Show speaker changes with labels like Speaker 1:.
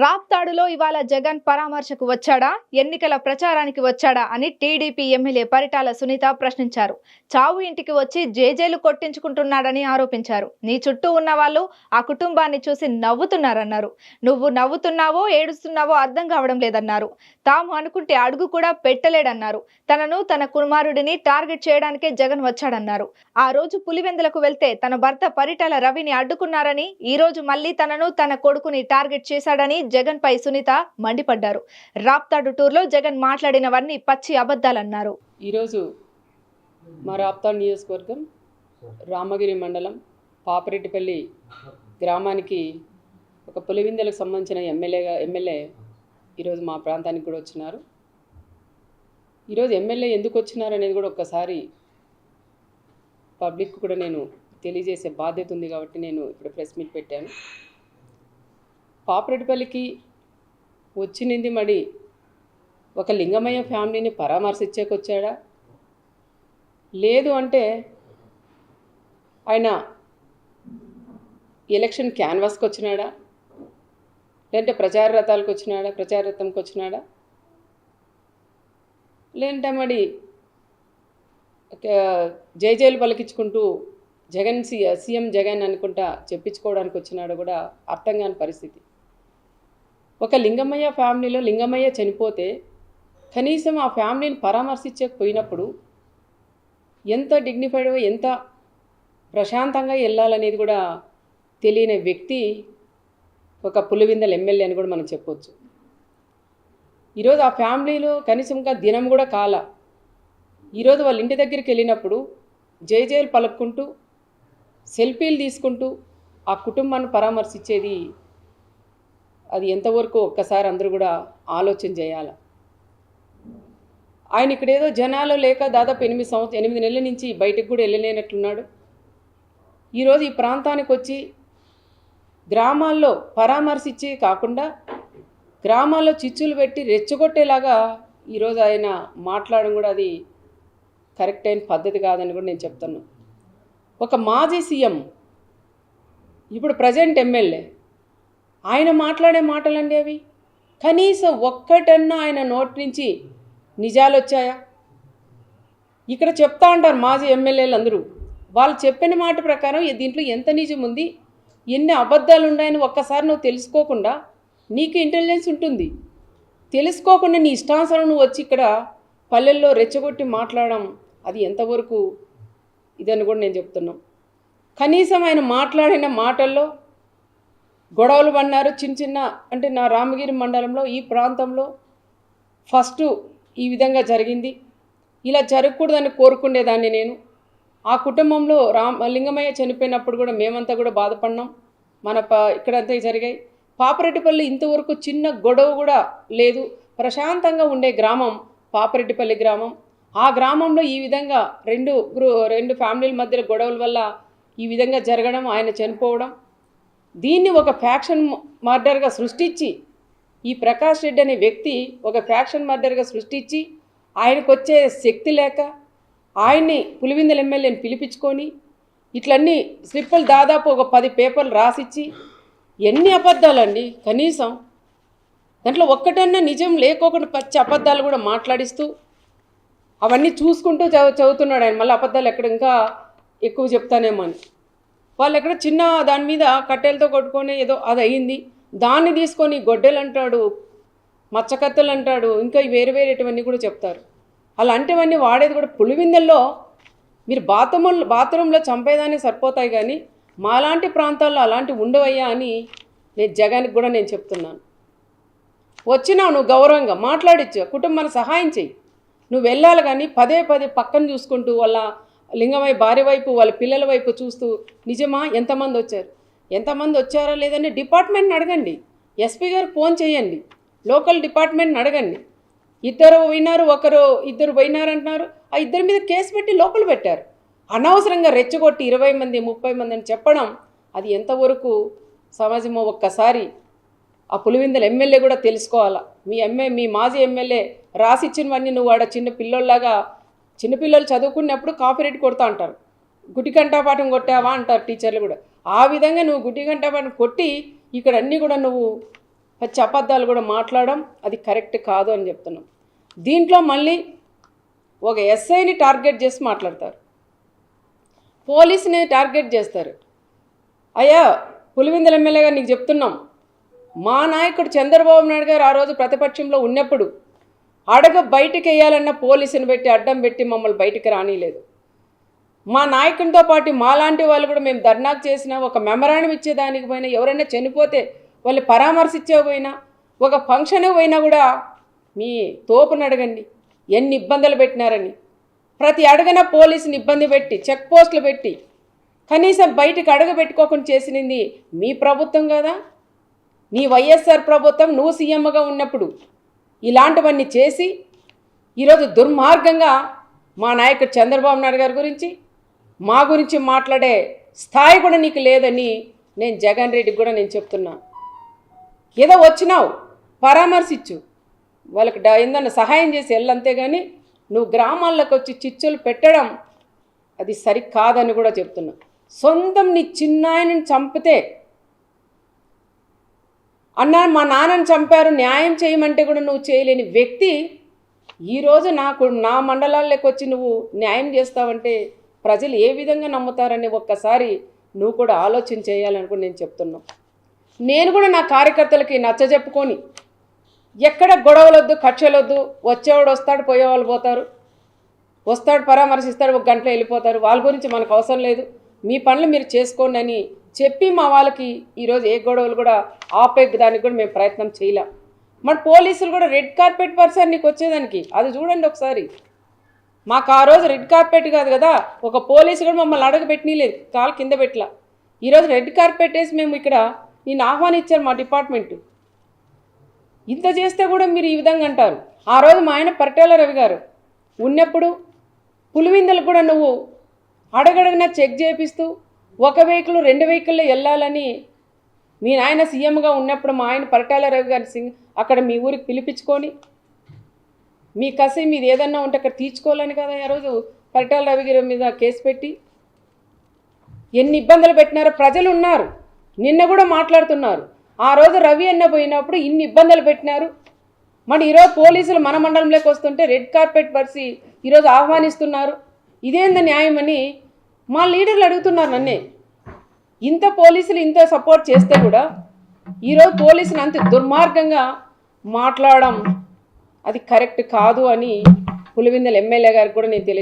Speaker 1: రాప్తాడులో ఇవాళ జగన్ పరామర్శకు వచ్చాడా? ఎన్నికల ప్రచారానికి వచ్చాడా? అని టీడీపీ ఎమ్మెల్యే పరిటాల సునీత ప్రశ్నించారు. చావు ఇంటికి వచ్చి జేజేలు కొట్టించుకుంటున్నాడని ఆరోపించారు. నీ చుట్టూ ఉన్న వాళ్ళు ఆ కుటుంబాన్ని చూసి నవ్వుతున్నారన్నారు. నువ్వు నవ్వుతున్నావో ఏడుస్తున్నావో అర్థం కావడం లేదన్నారు. తాము అనుకుంటే అడుగు కూడా పెట్టలేడన్నారు. తనను తన కుమారుడిని టార్గెట్ చేయడానికే జగన్ వచ్చాడన్నారు. ఆ రోజు పులివెందులకు వెళ్తే తన భర్త పరిటాల రవిని అడ్డుకున్నారని ఈ రోజు మళ్ళీ తనను తన కొడుకుని టార్గెట్ చేశాడని జగన్ పై సునీత మండిపడ్డారు. రాప్తాడు టూర్లో జగన్ మాట్లాడినవన్నీ పచ్చి అబద్ధాలన్నారు.
Speaker 2: ఈరోజు మా రాప్తాడు నియోజకవర్గం రామగిరి మండలం పాపరెడ్డిపల్లి గ్రామానికి ఒక పులివిందెలకు సంబంధించిన ఎమ్మెల్యేగా ఎమ్మెల్యే ఈరోజు మా ప్రాంతానికి కూడా వచ్చినారు. ఈరోజు ఎమ్మెల్యే ఎందుకు వచ్చినారు అనేది కూడా ఒక్కసారి పబ్లిక్ కూడా నేను తెలియజేసే బాధ్యత ఉంది కాబట్టి నేను ఇప్పుడు ప్రెస్ మీట్ పెట్టాను. పాపరెడ్డిపల్లికి వచ్చింది మరి ఒక లింగమయ్య ఫ్యామిలీని పరామర్శించేకొచ్చాడా? లేదు అంటే ఆయన ఎలక్షన్ క్యాన్వాస్కి వచ్చినాడా లేదంటే ప్రచార రథాలకు వచ్చినాడా ప్రచార రథంకి వచ్చినాడా లేదంటే మరి జైజైలు పలికించుకుంటూ జగన్ సి సీఎం జగన్ అనుకుంటా చెప్పించుకోవడానికి వచ్చినాడు కూడా అర్థం కాని పరిస్థితి. ఒక లింగమయ్య ఫ్యామిలీలో లింగమయ్య చనిపోతే కనీసం ఆ ఫ్యామిలీని పరామర్శించకపోయినప్పుడు ఎంత డిగ్నిఫైడ్గా ఎంత ప్రశాంతంగా వెళ్ళాలనేది కూడా తెలియని వ్యక్తి ఒక పులివిందల ఎమ్మెల్యే అని కూడా మనం చెప్పొచ్చు. ఈరోజు ఆ ఫ్యామిలీలో కనీసం ఇంకా దినం కూడా కాల. ఈరోజు వాళ్ళ ఇంటి దగ్గరికి వెళ్ళినప్పుడు జై జైలు పలుక్కుంటూ సెల్ఫీలు తీసుకుంటూ ఆ కుటుంబాన్ని పరామర్శించేది అది ఎంతవరకు ఒక్కసారి అందరూ కూడా ఆలోచన చేయాలి? ఆయన ఇక్కడ ఏదో జనాలు లేక దాదాపు ఎనిమిది సంవత్సరం ఎనిమిది నెలల నుంచి బయటకు కూడా వెళ్ళలేనట్లున్నాడు ఈరోజు ఈ ప్రాంతానికి వచ్చి గ్రామాల్లో పరామర్శించి కాకుండా గ్రామాల్లో చిచ్చులు పెట్టి రెచ్చగొట్టేలాగా ఈరోజు ఆయన మాట్లాడడం కూడా అది కరెక్ట్ అయిన పద్ధతి కాదని కూడా నేను చెప్తున్నాను ఒక మాజీ సీఎం ఇప్పుడు ప్రజెంట్ ఎమ్మెల్యే ఆయన మాట్లాడే మాటలండి అవి. కనీసం ఒక్కటన్నా ఆయన నోటి నుంచి నిజాలు వచ్చాయా? ఇక్కడ చెప్తా ఉంటారు మాజీ ఎమ్మెల్యేలు అందరూ వాళ్ళు చెప్పిన మాట ప్రకారం దీంట్లో ఎంత నిజం ఉంది? ఎన్ని అబద్ధాలు ఉన్నాయని ఒక్కసారి నువ్వు తెలుసుకోకుండా నీకు ఇంటెలిజెన్స్ ఉంటుంది. తెలుసుకోకుండా నీ ఇష్టానుసారం నువ్వు వచ్చి ఇక్కడ పల్లెల్లో రెచ్చగొట్టి మాట్లాడడం అది ఎంతవరకు? ఇదని కూడా నేను చెప్తున్నాను కనీసం ఆయన మాట్లాడిన మాటల్లో గొడవలు పడినారు చిన్న చిన్న అంటే నా రామగిరి మండలంలో ఈ ప్రాంతంలో ఫస్ట్ ఈ విధంగా జరిగింది. ఇలా జరగకూడదని కోరుకునేదాన్ని నేను. ఆ కుటుంబంలో రామ్ లింగమయ్య చనిపోయినప్పుడు కూడా మేమంతా కూడా బాధపడినాం. మన ప ఇక్కడంతా జరిగాయి. పాపరెడ్డిపల్లి ఇంతవరకు చిన్న గొడవ కూడా లేదు. ప్రశాంతంగా ఉండే గ్రామం పాపరెడ్డిపల్లి గ్రామం. ఆ గ్రామంలో ఈ విధంగా రెండు గ్రూ రెండు ఫ్యామిలీల మధ్య గొడవల వల్ల ఈ విధంగా జరగడం ఆయన చనిపోవడం దీన్ని ఒక ఫ్యాక్షన్ మర్డర్గా సృష్టించి ఈ ప్రకాష్ రెడ్డి అనే వ్యక్తి ఒక ఫ్యాక్షన్ మర్డర్గా సృష్టించి ఆయనకు వచ్చే శక్తి లేక ఆయన్ని పులివిందల ఎమ్మెల్యేని పిలిపించుకొని ఇట్లన్నీ స్లిప్పులు దాదాపు ఒక పది పేపర్లు రాసిచ్చి ఎన్ని అబద్ధాలండి? కనీసం దాంట్లో ఒక్కటన్నా నిజం లేకోకుండా పచ్చి అబద్ధాలు కూడా మాట్లాడిస్తూ అవన్నీ చూసుకుంటూ చదువు చదువుతున్నాడు ఆయన. మళ్ళీ అబద్ధాలు ఎక్కడ ఇంకా ఎక్కువ చెప్తానేమో అని. వాళ్ళు ఎక్కడ చిన్న దాని మీద కట్టెలతో కొట్టుకొని ఏదో అది అయ్యింది దాన్ని తీసుకొని గొడ్డెలు అంటాడు మచ్చకత్తలు అంటాడు ఇంకా వేరే వేరేటివన్నీ కూడా చెప్తారు. అలాంటివన్నీ వాడేది కూడా పులివిందల్లో. మీరు బాత్రూమ్ బాత్రూంలో చంపేదానికి సరిపోతాయి కానీ మాలాంటి ప్రాంతాల్లో అలాంటివి ఉండవయ్యా అని నేను జగానికి కూడా నేను చెప్తున్నాను. వచ్చినావు నువ్వు గౌరవంగా మాట్లాడిచ్చు కుటుంబానికి సహాయం చెయ్యి. నువ్వు వెళ్ళాలి కానీ పదే పదే పక్కన చూసుకుంటూ వాళ్ళ లింగమై భార్య వైపు వాళ్ళ పిల్లల వైపు చూస్తూ నిజమా? ఎంతమంది వచ్చారు? ఎంతమంది వచ్చారా లేదని డిపార్ట్మెంట్ని అడగండి. ఎస్పీ గారు ఫోన్ చేయండి. లోకల్ డిపార్ట్మెంట్ని అడగండి. ఇద్దరు పోయినారు ఒకరు ఇద్దరు పోయినారంటున్నారు. ఆ ఇద్దరి మీద కేసు పెట్టి లోపల పెట్టారు. అనవసరంగా రెచ్చగొట్టి ఇరవై మంది ముప్పై మంది అని చెప్పడం అది ఎంతవరకు సమాజమో ఒక్కసారి ఆ పులివిందల ఎమ్మెల్యే కూడా తెలుసుకోవాలా? మీ ఎమ్మె మీ మాజీ ఎమ్మెల్యే రాసిచ్చినవన్నీ నువ్వు ఆడ చిన్న పిల్లోళ్ళలాగా చిన్నపిల్లలు చదువుకున్నప్పుడు కాపీరేట్ కొడతా అంటారు. గుడి కంటాపాఠం కొట్టావా అంటారు టీచర్లు కూడా. ఆ విధంగా నువ్వు గుడి కంటాపాఠం కొట్టి ఇక్కడ అన్నీ కూడా నువ్వు పచ్చి అబద్ధాలు కూడా మాట్లాడడం అది కరెక్ట్ కాదు అని చెప్తున్నాం. దీంట్లో మళ్ళీ ఒక ఎస్ఐని టార్గెట్ చేసి మాట్లాడతారు. పోలీసుని టార్గెట్ చేస్తారు. అయ్యా పులివిందల ఎమ్మెల్యే గారు నీకు చెప్తున్నాం. మా నాయకుడు చంద్రబాబు నాయుడు గారు ఆ రోజు ప్రతిపక్షంలో ఉన్నప్పుడు అడగ బయటికి వేయాలన్న పోలీసుని పెట్టి అడ్డం పెట్టి మమ్మల్ని బయటికి రానిలేదు. మా నాయకునితో పాటు మాలాంటి వాళ్ళు కూడా మేము ధర్నాకు చేసిన ఒక మెమరాండం ఇచ్చేదానికి పోయినా ఎవరైనా చనిపోతే వాళ్ళు పరామర్శించే పోయినా ఒక ఫంక్షన్ పోయినా కూడా మీ తోపుని అడగండి ఎన్ని ఇబ్బందులు పెట్టినారని. ప్రతి అడుగున పోలీసుని ఇబ్బంది పెట్టి చెక్ పోస్టులు పెట్టి కనీసం బయటికి అడుగు పెట్టుకోకుండా చేసినది మీ ప్రభుత్వం కదా. నీ వైఎస్ఆర్ ప్రభుత్వం నువ్వు సీఎంగా ఉన్నప్పుడు ఇలాంటివన్నీ చేసి ఈరోజు దుర్మార్గంగా మా నాయకుడు చంద్రబాబు నాయుడు గారి గురించి మా గురించి మాట్లాడే స్థాయి కూడా నీకు లేదని నేను జగన్ రెడ్డికి కూడా నేను చెప్తున్నా. ఏదో వచ్చినావు పరామర్శించు. వాళ్ళకి డ- ఏందన్నా సహాయం చేసి వెళ్ళంతే కానీ నువ్వు గ్రామాల్లోకి వచ్చి చిచ్చులు పెట్టడం అది సరికాదని కూడా చెప్తున్నా. సొంతం నీ చిన్నాయనని చంపితే అన్నా మా నాన్నని చంపారు న్యాయం చేయమంటే కూడా నువ్వు చేయలేని వ్యక్తి. ఈరోజు నాకు నా మండలాల్లోకి వచ్చి నువ్వు న్యాయం చేస్తావంటే ప్రజలు ఏ విధంగా నమ్ముతారని ఒక్కసారి నువ్వు కూడా ఆలోచన చేయాలని కూడా నేను చెప్తున్నా. నేను కూడా నా కార్యకర్తలకి నచ్చజెప్పుకొని ఎక్కడ గొడవలొద్దు కక్షలొద్దు వచ్చేవాడు వస్తాడు పోయేవాళ్ళు పోతారు. వస్తాడు పరామర్శిస్తాడు ఒక గంటలో వెళ్ళిపోతారు. వాళ్ళ గురించి మనకు అవసరం లేదు. మీ పనులు మీరు చేసుకోండి అని చెప్పి మా వాళ్ళకి ఈరోజు ఏ గొడవలు కూడా ఆపే దానికి కూడా మేము ప్రయత్నం చేయలేం. మరి పోలీసులు కూడా రెడ్ కార్పెట్ పర్సన్ నీకు వచ్చేదానికి? అది చూడండి ఒకసారి. మాకు ఆ రోజు రెడ్ కార్పెట్ కాదు కదా ఒక పోలీసు కూడా మమ్మల్ని అడగబెట్టినీలేదు కాలు కింద పెట్టలా. ఈరోజు రెడ్ కార్పెట్ వేసి మేము ఇక్కడ నేను ఆహ్వానించారు మా డిపార్ట్మెంట్. ఇంత చేస్తే కూడా మీరు ఈ విధంగా అంటారు. ఆ రోజు మా ఆయన పరిటాల రవి గారు ఉన్నప్పుడు పులివిందలు కూడా నువ్వు అడగడగినా చెక్ చేపిస్తూ ఒక వెహికల్ రెండు వెహికల్లో వెళ్ళాలని మీ నాయన సీఎంగా ఉన్నప్పుడు మా ఆయన పరిటాల రవి గారి సింగ్ అక్కడ మీ ఊరికి పిలిపించుకొని మీ కసి మీది ఏదన్నా ఉంటే అక్కడ తీర్చుకోవాలని కదా ఆ రోజు పరిటాల రవి గారి మీద కేసు పెట్టి. ఎన్ని ఇబ్బందులు పెట్టినారో ప్రజలు ఉన్నారు నిన్న కూడా మాట్లాడుతున్నారు. ఆ రోజు రవి అన్న పోయినప్పుడు ఇన్ని ఇబ్బందులు పెట్టినారు. మరి ఈరోజు పోలీసులు మన మండలంలోకి వస్తుంటే రెడ్ కార్పెట్ పరిచి ఈరోజు ఆహ్వానిస్తున్నారు. ఇదేంది న్యాయమని మా లీడర్లు అడుగుతున్నారు నన్నే. ఇంత పోలీసులు ఇంత సపోర్ట్ చేస్తే కూడా ఈరోజు పోలీసులు అంత దుర్మార్గంగా మాట్లాడడం అది కరెక్ట్ కాదు అని పులివిందల ఎమ్మెల్యే గారికి కూడా నేను తెలియ